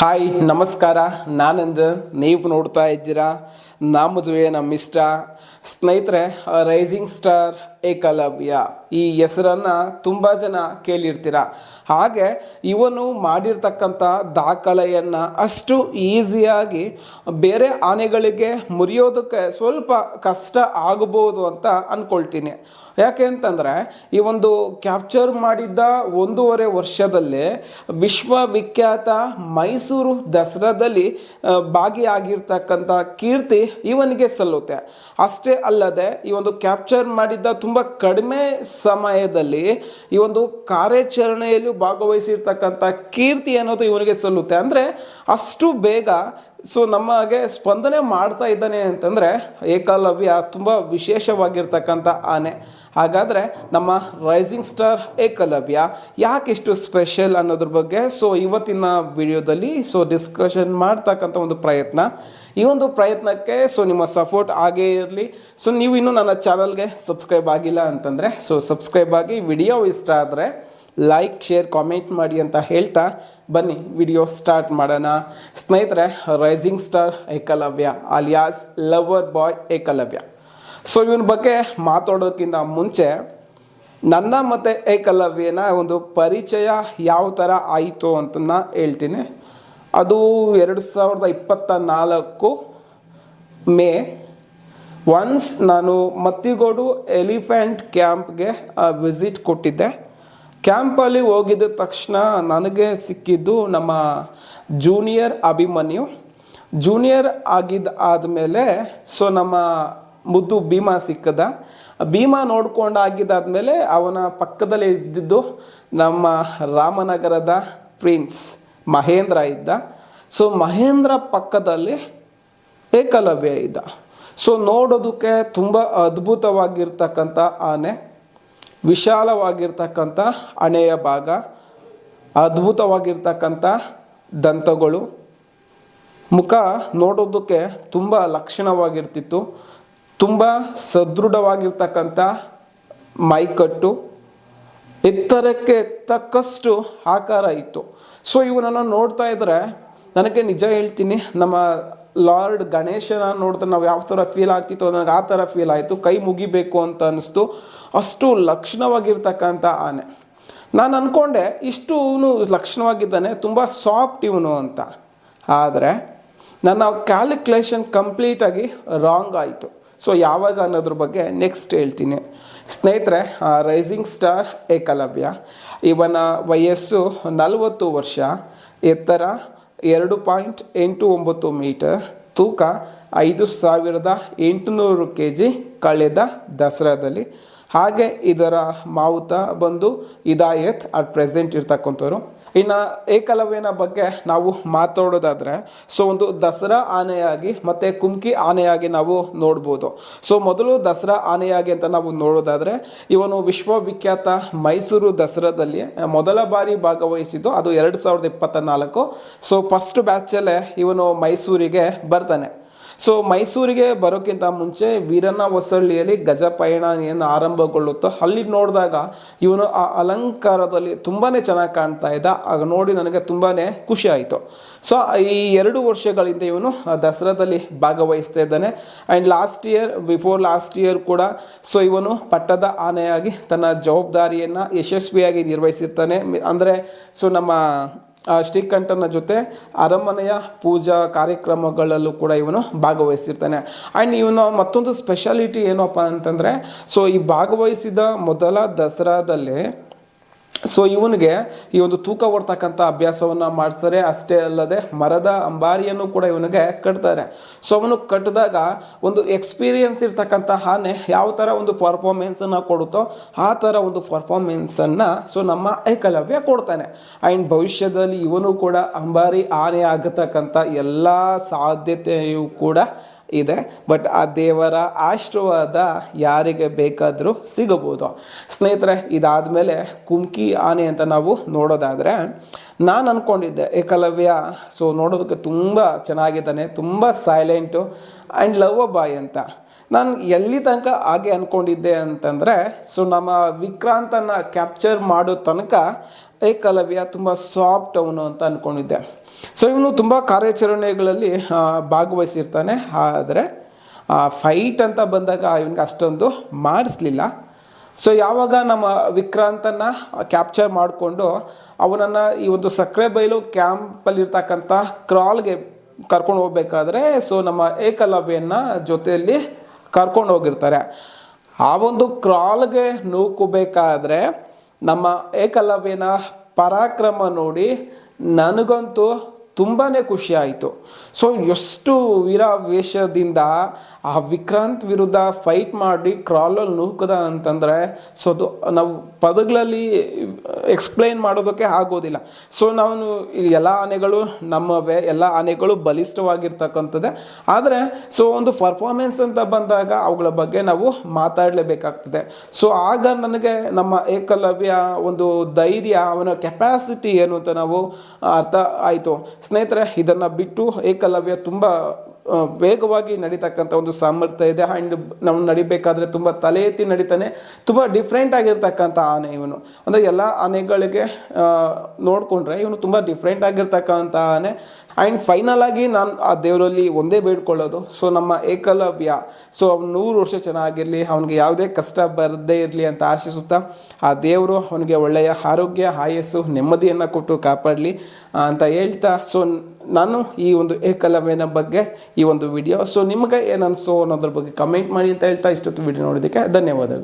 Hi ನಮಸ್ಕಾರ. ನಾನಂದ ನೀವು ನೋಡ್ತಾ ಇದ್ದೀರಾ ನಮ್ಮದುವೆ ನಮ್ಮ ಇಷ್ಟ. ಸ್ನೇಹಿತರೆ ರೈಸಿಂಗ್ ಸ್ಟಾರ್ ಏಕಲವ್ಯ. ಈ ಹೆಸರನ್ನು ತುಂಬ ಜನ ಕೇಳಿರ್ತೀರ. ಹಾಗೆ ಇವನು ಮಾಡಿರ್ತಕ್ಕಂಥ ದಾಖಲೆಯನ್ನು ಅಷ್ಟು ಈಸಿಯಾಗಿ ಬೇರೆ ಆನೆಗಳಿಗೆ ಮುರಿಯೋದಕ್ಕೆ ಸ್ವಲ್ಪ ಕಷ್ಟ ಆಗಬಹುದು ಅಂತ ಅಂದ್ಕೊಳ್ತೀನಿ ಯಾಕೆ ಅಂತಂದರೆ, ಈ ಒಂದು ಕ್ಯಾಪ್ಚರ್ ಮಾಡಿದ್ದ ಒಂದೂವರೆ ವರ್ಷದಲ್ಲಿ ವಿಶ್ವವಿಖ್ಯಾತ ಮೈಸೂರು ದಸರಾದಲ್ಲಿ ಭಾಗಿಯಾಗಿರ್ತಕ್ಕಂಥ ಕೀರ್ತಿ ಇವನಿಗೆ ಸಲ್ಲುತ್ತೆ. ಅಷ್ಟೇ ಅಲ್ಲದೆ ಈ ಒಂದು ಕ್ಯಾಪ್ಚರ್ ಮಾಡಿದ್ದ ತುಂಬ ಕಡಿಮೆ ಸಮಯದಲ್ಲಿ ಈ ಒಂದು ಕಾರ್ಯಾಚರಣೆಯಲ್ಲಿ ಭಾಗವಹಿಸಿರ್ತಕ್ಕಂಥ ಕೀರ್ತಿ ಅನ್ನೋದು ಇವನಿಗೆ ಸಲ್ಲುತ್ತೆ. ಅಂದರೆ ಅಷ್ಟು ಬೇಗ ಸೊ ನಮಗೆ ಸ್ಪಂದನೆ ಮಾಡ್ತಾ ಇದ್ದಾನೆ ಅಂತಂದರೆ ಏಕಲವ್ಯ ತುಂಬ ವಿಶೇಷವಾಗಿರ್ತಕ್ಕಂಥ ಆನೆ. ಹಾಗಾದರೆ ನಮ್ಮ ರೈಸಿಂಗ್ ಸ್ಟಾರ್ ಏಕಲವ್ಯ ಯಾಕೆ ಇಷ್ಟು ಸ್ಪೆಷಲ್ ಅನ್ನೋದ್ರ ಬಗ್ಗೆ? ಸೊ ಇವತ್ತಿನ ವಿಡಿಯೋದಲ್ಲಿ ಸೊ ಡಿಸ್ಕಷನ್ ಮಾಡ್ತಕ್ಕಂಥ ಒಂದು ಪ್ರಯತ್ನ. ಈ ಒಂದು ಪ್ರಯತ್ನಕ್ಕೆ ಸೊ ನಿಮ್ಮ ಸಪೋರ್ಟ್ ಆಗೇ ಇರಲಿ. ಸೊ ನೀವು ಇನ್ನೂ ನನ್ನ ಚಾನಲ್ಗೆ ಸಬ್ಸ್ಕ್ರೈಬ್ ಆಗಿಲ್ಲ ಅಂತಂದರೆ ಸೊ ಸಬ್ಸ್ಕ್ರೈಬ್ ಆಗಿ ವಿಡಿಯೋ ಇಷ್ಟ ಆದರೆ ಲೈಕ್ ಶೇರ್ ಕಾಮೆಂಟ್ ಮಾಡಿ ಅಂತ ಹೇಳ್ತಾ ಬನ್ನಿ. ವಿಡಿಯೋ ಸ್ಟಾರ್ಟ್ ಮಾಡೋಣ. ಸ್ನೇಹಿತರೆ rising star Ekalavya alias lover boy Ekalavya. So ಇವನ ಬಗ್ಗೆ ಮಾತಾಡೋದಕ್ಕಿಂತ ಮುಂಚೆ ನನ್ನ ಮತ್ತು ಏಕಲವ್ಯನ ಒಂದು ಪರಿಚಯ ಯಾವ ಥರ ಆಯಿತು ಅಂತ ನಾ ಹೇಳ್ತೀನಿ. ಅದು ಎರಡು ಸಾವಿರದ ಇಪ್ಪತ್ತ ನಾಲ್ಕು ಮೇ ಒನ್ಸ್ ನಾನು ಮತ್ತಿಗೋಡು ಎಲಿಫೆಂಟ್ ಕ್ಯಾಂಪ್ಗೆ ವಿಸಿಟ್ ಕೊಟ್ಟಿದ್ದೆ. ಕ್ಯಾಂಪಲ್ಲಿ ಹೋಗಿದ್ದ ತಕ್ಷಣ ನನಗೆ ಸಿಕ್ಕಿದ್ದು ನಮ್ಮ ಜೂನಿಯರ್ ಅಭಿಮನ್ಯು. ಜೂನಿಯರ್ ಆಗಿದ್ದ ಆದಮೇಲೆ, ಸೊ ನಮ್ಮ ಮುದ್ದು ಭೀಮಾ ಸಿಕ್ಕದ. ಭೀಮಾ ನೋಡ್ಕೊಂಡು ಆಗಿದ್ದಾದಮೇಲೆ ಅವನ ಪಕ್ಕದಲ್ಲಿ ಇದ್ದಿದ್ದು ನಮ್ಮ ರಾಮನಗರದ ಪ್ರಿನ್ಸ್ ಮಹೇಂದ್ರ ಇದ್ದ. ಸೊ ಮಹೇಂದ್ರ ಪಕ್ಕದಲ್ಲಿ ಏಕಲವ್ಯ ಇದ್ದ. ಸೊ ನೋಡೋದಕ್ಕೆ ತುಂಬ ಅದ್ಭುತವಾಗಿರ್ತಕ್ಕಂಥ ಆನೆ. ವಿಶಾಲವಾಗಿರ್ತಕ್ಕಂಥ ಹಣೆಯ ಭಾಗ, ಅದ್ಭುತವಾಗಿರ್ತಕ್ಕಂಥ ದಂತಗಳು. ಮುಖ ನೋಡೋದಕ್ಕೆ ತುಂಬ ಲಕ್ಷಣವಾಗಿರ್ತಿತ್ತು. ತುಂಬ ಸದೃಢವಾಗಿರ್ತಕ್ಕಂಥ ಮೈಕಟ್ಟು. ಎತ್ತರಕ್ಕೆ ತಕ್ಕಷ್ಟು ಆಕಾರ ಇತ್ತು. ಸೊ ಇವನನ್ನು ನೋಡ್ತಾ ಇದ್ರೆ ನನಗೆ ನಿಜ ಹೇಳ್ತೀನಿ, ನಮ್ಮ ಲಾರ್ಡ್ ಗಣೇಶನ ನೋಡಿದ್ರೆ ನಾವು ಯಾವ ಥರ ಫೀಲ್ ಆಗ್ತಿತ್ತು ನನಗೆ ಆ ಥರ ಫೀಲ್ ಆಯಿತು. ಕೈ ಮುಗಿಬೇಕು ಅಂತ ಅನ್ನಿಸ್ತು ಅಷ್ಟು ಲಕ್ಷಣವಾಗಿರ್ತಕ್ಕಂಥ ಆನೆ. ನಾನು ಅಂದ್ಕೊಂಡೆ ಇಷ್ಟು ಇವನು ಲಕ್ಷಣವಾಗಿದ್ದಾನೆ, ತುಂಬ ಸಾಫ್ಟ್ ಇವನು ಅಂತ. ಆದರೆ ನನ್ನ ಕ್ಯಾಲ್ಕುಲೇಷನ್ ಕಂಪ್ಲೀಟಾಗಿ ರಾಂಗ್ ಆಯಿತು. ಸೊ ಯಾವಾಗ ಅನ್ನೋದ್ರ ಬಗ್ಗೆ ನೆಕ್ಸ್ಟ್ ಹೇಳ್ತೀನಿ. ಸ್ನೇಹಿತರೆ ರೈಸಿಂಗ್ ಸ್ಟಾರ್ ಏಕಲವ್ಯ. ಇವನ ವಯಸ್ಸು ನಲವತ್ತು ವರ್ಷ. ಎತ್ತರ ಎರಡು ಪಾಯಿಂಟ್ ಎಂಟು ಒಂಬತ್ತು ಮೀಟರ್ ತೂಕ ಐದು ಸಾವಿರದ ಎಂಟುನೂರು ಕೆ ಜಿ ಕಳೆದ ದಸರಾದಲ್ಲಿ. ಹಾಗೆ ಇದರ ಮಾವುತ ಬಂದು ಇದಾಯತ್ ಅಟ್ ಪ್ರೆಸೆಂಟ್ ಇರ್ತಕ್ಕಂಥವ್ರು. ಇನ್ನು ಏಕಲವ್ಯನ ಬಗ್ಗೆ ನಾವು ಮಾತಾಡೋದಾದರೆ, ಸೊ ಒಂದು ದಸರಾ ಆನೆಯಾಗಿ ಮತ್ತು ಕುಮ್ಕಿ ಆನೆಯಾಗಿ ನಾವು ನೋಡ್ಬೋದು. ಸೊ ಮೊದಲು ದಸರಾ ಆನೆಯಾಗಿ ಅಂತ ನಾವು ನೋಡೋದಾದರೆ, ಇವನು ವಿಶ್ವವಿಖ್ಯಾತ ಮೈಸೂರು ದಸರಾದಲ್ಲಿ ಮೊದಲ ಬಾರಿ ಭಾಗವಹಿಸಿದ್ದು ಅದು ಎರಡು ಸಾವಿರದ ಇಪ್ಪತ್ತ ನಾಲ್ಕು ಸೊ ಫಸ್ಟ್ ಬ್ಯಾಚಲ್ಲೇ ಇವನು ಮೈಸೂರಿಗೆ ಬರ್ತಾನೆ. ಸೊ ಮೈಸೂರಿಗೆ ಬರೋಕ್ಕಿಂತ ಮುಂಚೆ ವೀರಣ್ಣ ಹೊಸಳ್ಳಿಯಲ್ಲಿ ಗಜ ಏನು ಆರಂಭಗೊಳ್ಳುತ್ತೋ, ಅಲ್ಲಿ ನೋಡಿದಾಗ ಇವನು ಆ ಅಲಂಕಾರದಲ್ಲಿ ತುಂಬಾ ಚೆನ್ನಾಗಿ ಕಾಣ್ತಾ ಇದ್ದ. ಆಗ ನೋಡಿ ನನಗೆ ತುಂಬಾ ಖುಷಿ ಆಯಿತು. ಸೊ ಈ ಎರಡು ವರ್ಷಗಳಿಂದ ಇವನು ದಸರಾದಲ್ಲಿ ಭಾಗವಹಿಸ್ತಾ ಇದ್ದಾನೆ. And last year before last year ಕೂಡ ಸೊ ಇವನು ಪಟ್ಟದ ಆನೆಯಾಗಿ ತನ್ನ ಜವಾಬ್ದಾರಿಯನ್ನು ಯಶಸ್ವಿಯಾಗಿ ನಿರ್ವಹಿಸಿರ್ತಾನೆ. ಅಂದರೆ ಸೊ ನಮ್ಮ ಶ್ರೀಕಂಠನ ಜೊತೆ ಅರಮನೆಯ ಪೂಜಾ ಕಾರ್ಯಕ್ರಮಗಳಲ್ಲೂ ಕೂಡ ಇವನು ಭಾಗವಹಿಸಿರ್ತಾನೆ. ಆ್ಯಂಡ್ ಇವನ ಮತ್ತೊಂದು ಸ್ಪೆಷಾಲಿಟಿ ಏನಪ್ಪ ಅಂತಂದರೆ ಸೊ ಈ ಭಾಗವಹಿಸಿದ ಮೊದಲ ದಸರಾದಲ್ಲಿ ಸೊ ಇವನಿಗೆ ಈ ಒಂದು ತೂಕ ಹೊಡ್ತಕ್ಕಂಥ ಅಭ್ಯಾಸವನ್ನು ಮಾಡಿಸ್ತಾರೆ. ಅಷ್ಟೇ ಅಲ್ಲದೆ ಮರದ ಅಂಬಾರಿಯನ್ನು ಕೂಡ ಇವನಿಗೆ ಕಟ್ತಾರೆ. ಸೊ ಅವನು ಕಟ್ಟಿದಾಗ ಒಂದು ಎಕ್ಸ್ಪೀರಿಯನ್ಸ್ ಇರ್ತಕ್ಕಂಥ ಆನೆ ಯಾವ ಥರ ಒಂದು ಪರ್ಫಾರ್ಮೆನ್ಸನ್ನು ಕೊಡುತ್ತೋ ಆ ಥರ ಒಂದು ಪರ್ಫಾರ್ಮೆನ್ಸನ್ನು ಸೊ ನಮ್ಮ ಏಕಲವ್ಯ ಕೊಡ್ತಾನೆ. ಆ್ಯಂಡ್ ಭವಿಷ್ಯದಲ್ಲಿ ಇವನು ಕೂಡ ಅಂಬಾರಿ ಆನೆ ಆಗತಕ್ಕಂಥ ಎಲ್ಲ ಸಾಧ್ಯತೆಯೂ ಕೂಡ ಇದೆ. ಬಟ್ ಆ ದೇವರ ಆಶೀರ್ವಾದ ಯಾರಿಗೆ ಬೇಕಾದರೂ ಸಿಗಬಹುದು. ಸ್ನೇಹಿತರೆ ಇದಾದ ಮೇಲೆ ಕುಮ್ಕಿ ಆನೆ ಅಂತ ನಾವು ನೋಡೋದಾದರೆ, ನಾನು ಅಂದ್ಕೊಂಡಿದ್ದೆ ಏಕಲವ್ಯ ಸೊ ನೋಡೋದಕ್ಕೆ ತುಂಬ ಚೆನ್ನಾಗಿದ್ದಾನೆ, ತುಂಬ ಸೈಲೆಂಟು ಆ್ಯಂಡ್ ಲವ್ ಬಾಯ್ ಅಂತ. ನಾನು ಎಲ್ಲಿ ತನಕ ಹಾಗೆ ಅಂದ್ಕೊಂಡಿದ್ದೆ ಅಂತಂದರೆ ಸೊ ನಮ್ಮ ವಿಕ್ರಾಂತನ ಕ್ಯಾಪ್ಚರ್ ಮಾಡೋ ತನಕ ಏಕಲವ್ಯ ತುಂಬ ಸಾಫ್ಟ್ ಅವನು ಅಂತ ಅಂದ್ಕೊಂಡಿದ್ದೆ ಸೊ ಇವನು ತುಂಬ ಕಾರ್ಯಾಚರಣೆಗಳಲ್ಲಿ ಭಾಗವಹಿಸಿರ್ತಾನೆ. ಆದರೆ ಫೈಟ್ ಅಂತ ಬಂದಾಗ ಇವನಿಗೆ ಅಷ್ಟೊಂದು ಮಾಡಿಸ್ಲಿಲ್ಲ. ಸೊ ಯಾವಾಗ ನಮ್ಮ ವಿಕ್ರಾಂತನ ಕ್ಯಾಪ್ಚರ್ ಮಾಡಿಕೊಂಡು ಅವನನ್ನು ಈ ಒಂದು ಸಕ್ಕರೆ ಬೈಲು ಕ್ಯಾಂಪಲ್ಲಿರ್ತಕ್ಕಂಥ ಕ್ರಾಲ್ಗೆ ಕರ್ಕೊಂಡು ಹೋಗ್ಬೇಕಾದ್ರೆ ಸೊ ನಮ್ಮ ಏಕಲವ್ಯನ ಜೊತೆಯಲ್ಲಿ ಕರ್ಕೊಂಡು ಹೋಗಿರ್ತಾರೆ. ಆ ಒಂದು ಕ್ರಾಲ್ಗೆ ನೂಕಬೇಕಾದ್ರೆ ನಮ್ಮ ಏಕಲವ್ಯನ ಪರಾಕ್ರಮ ನೋಡಿ ನನಗಂತೂ ತುಂಬಾ ಖುಷಿ ಆಯಿತು ಸೊ ಎಷ್ಟು ವೀರಾವೇಶದಿಂದ ಆ ವಿಕ್ರಾಂತ್ ವಿರುದ್ಧ ಫೈಟ್ ಮಾಡಿ ಕ್ರಾಲಲ್ಲಿ ನೂಕದ ಅಂತಂದರೆ ಸೊ ಅದು ನಾವು ಪದಗಳಲ್ಲಿ ಎಕ್ಸ್ಪ್ಲೈನ್ ಮಾಡೋದಕ್ಕೆ ಆಗೋದಿಲ್ಲ. ಸೊ ನಾವು ಎಲ್ಲ ಆನೆಗಳು ನಮ್ಮವೇ, ಎಲ್ಲ ಆನೆಗಳು ಬಲಿಷ್ಠವಾಗಿರ್ತಕ್ಕಂಥದ್ದೇ. ಆದರೆ ಸೊ ಒಂದು ಪರ್ಫಾರ್ಮೆನ್ಸ್ ಅಂತ ಬಂದಾಗ ಅವುಗಳ ಬಗ್ಗೆ ನಾವು ಮಾತಾಡಲೇಬೇಕಾಗ್ತದೆ. ಸೊ ಆಗ ನನಗೆ ನಮ್ಮ ಏಕಲವ್ಯ ಒಂದು ಧೈರ್ಯ, ಅವನ ಕೆಪಾಸಿಟಿ ಏನು ಅಂತ ನಾವು ಅರ್ಥ ಆಯಿತು. ಸ್ನೇಹಿತರೆ ಇದನ್ನು ಬಿಟ್ಟು ಏಕಲವ್ಯ ತುಂಬ ವೇಗವಾಗಿ ನಡೀತಕ್ಕಂಥ ಒಂದು ಸಾಮರ್ಥ್ಯ ಇದೆ. ಆ್ಯಂಡ್ ನಾವು ನಡಿಬೇಕಾದ್ರೆ ತುಂಬ ತಲೆ ಎತ್ತಿ ನಡೀತಾನೆ, ತುಂಬ ಡಿಫ್ರೆಂಟ್ ಆಗಿರ್ತಕ್ಕಂಥ ಆನೆ ಇವನು. ಅಂದರೆ ಎಲ್ಲ ಆನೆಗಳಿಗೆ ನೋಡಿಕೊಂಡ್ರೆ ಇವನು ತುಂಬ ಡಿಫ್ರೆಂಟ್ ಆಗಿರ್ತಕ್ಕಂಥ ಆನೆ. ಆ್ಯಂಡ್ ಫೈನಲ್ ಆಗಿ ನಾನು ಆ ದೇವರಲ್ಲಿ ಒಂದೇ ಬೇಡ್ಕೊಳ್ಳೋದು. ಸೊ ನಮ್ಮ ಏಕಲವ್ಯ. ಸೊ ಅವ್ನು ನೂರು ವರ್ಷ ಚೆನ್ನಾಗಿರಲಿ, ಅವನಿಗೆ ಯಾವುದೇ ಕಷ್ಟ ಬರದೇ ಇರಲಿ ಅಂತ ಆಶಿಸುತ್ತಾ, ಆ ದೇವರು ಅವನಿಗೆ ಒಳ್ಳೆಯ ಆರೋಗ್ಯ, ಆಯಸ್ಸು, ನೆಮ್ಮದಿಯನ್ನು ಕೊಟ್ಟು ಕಾಪಾಡಲಿ ಅಂತ ಹೇಳ್ತಾ. ಸೊ ನಾನು ಈ ಒಂದು ಏಕಲವ್ಯನ ಬಗ್ಗೆ ಈ ಒಂದು ವಿಡಿಯೋ ಸೊ ನಿಮಗೆ ಏನು ಅನಿಸೋ ಅನ್ನೋದ್ರ ಬಗ್ಗೆ ಕಮೆಂಟ್ ಮಾಡಿ ಅಂತ ಹೇಳ್ತಾ ಇಷ್ಟೊತ್ತು ವಿಡಿಯೋ ನೋಡೋದಕ್ಕೆ ಧನ್ಯವಾದಗಳು.